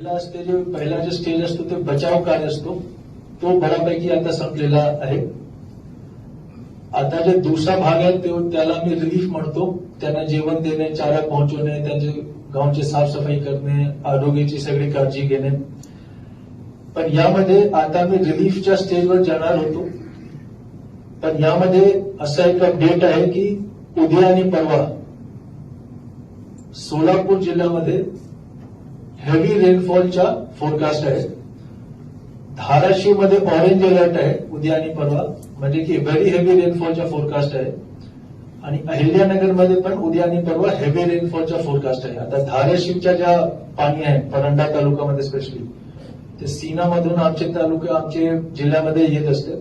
पहिला असते जे पहिला जे स्टेज ते बचाव कार्य तो बऱ्यापैकी आता संपलेला आहे. आता जे दुसरा भाग तो मी रिलीफ म्हणतो. त्यांना जेवण देणे, चारा पोहोचवणे, त्यांचे गावची साफसफाई करणे, आरोग्याची सगळी काळजी घेणे. पण यामध्ये आता मी रिलीफच्या स्टेजवर जाणार होतो. पण यामध्ये एक अपडेट आहे की उद्या परवा सोलापूर जिल्ह्यामध्ये हेवी रेनफॉलच्या फोरकास्ट आहे धाराशिवमध्ये ऑरेंज अलर्ट आहे उद्या आणि परवा. म्हणजे की व्हेरी हेवी रेनफॉलच्या फोरकास्ट आहे. आणि अहिल्यानगरमध्ये पण उद्या आणि परवा हेवी रेनफॉलच्या फोरकास्ट आहे. आता धाराशिवच्या ज्या पाणी आहे परंडा तालुक्यामध्ये स्पेशली ते सीनामधून आमचे तालुके आमचे जिल्ह्यामध्ये येत असते.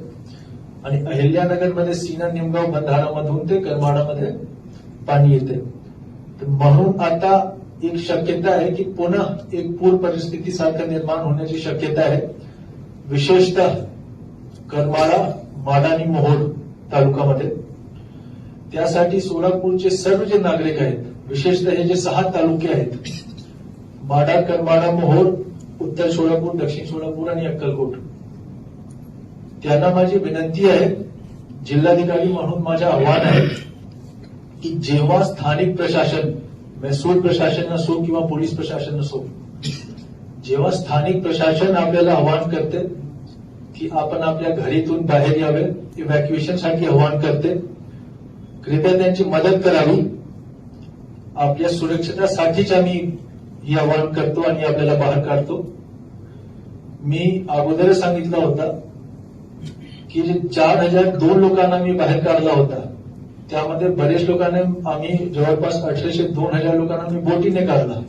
आणि अहिल्यानगरमध्ये सीना निमगाव बंधारामधून ते करमाडामध्ये पाणी येते. तर म्हणून आता एक शक्यता आहे की पुन्हा एक पूर परिस्थिती सारखं निर्माण होण्याची शक्यता आहे. विशेषतः करमाळा माडा आणि मोहोळ तालुक्यामध्ये त्यासाठी सोलापूरचे सर्व जे नागरिक आहेत विशेषतः हे जे सहा तालुके आहेत माडा करमाळा मोहोळ उत्तर सोलापूर दक्षिण सोलापूर आणि अक्कलकोट. त्यांना माझी विनंती आहे जिल्हाधिकारी म्हणून माझं आव्हान आहे की जेव्हा स्थानिक प्रशासन महसूल प्रशासन असो किंवा पोलीस प्रशासन असो जेव्हा स्थानिक प्रशासन आपल्याला आवाहन करते की आपण आपल्या घरीतून बाहेर यावे इव्हॅक्युएशनसाठी आवाहन करते कृपया त्यांची मदत करावी आपल्या सुरक्षितासाठीच आम्ही ही आवाहन करतो आणि आपल्याला बाहेर काढतो मी अगोदरच सांगितलं होता की जे चार हजार दोन लोकांना मी बाहेर काढला होता त्यामध्ये बरेच लोकांना आम्ही जवळपास अठराशे दोन हजार लोकांना मी बोटीने काढलं.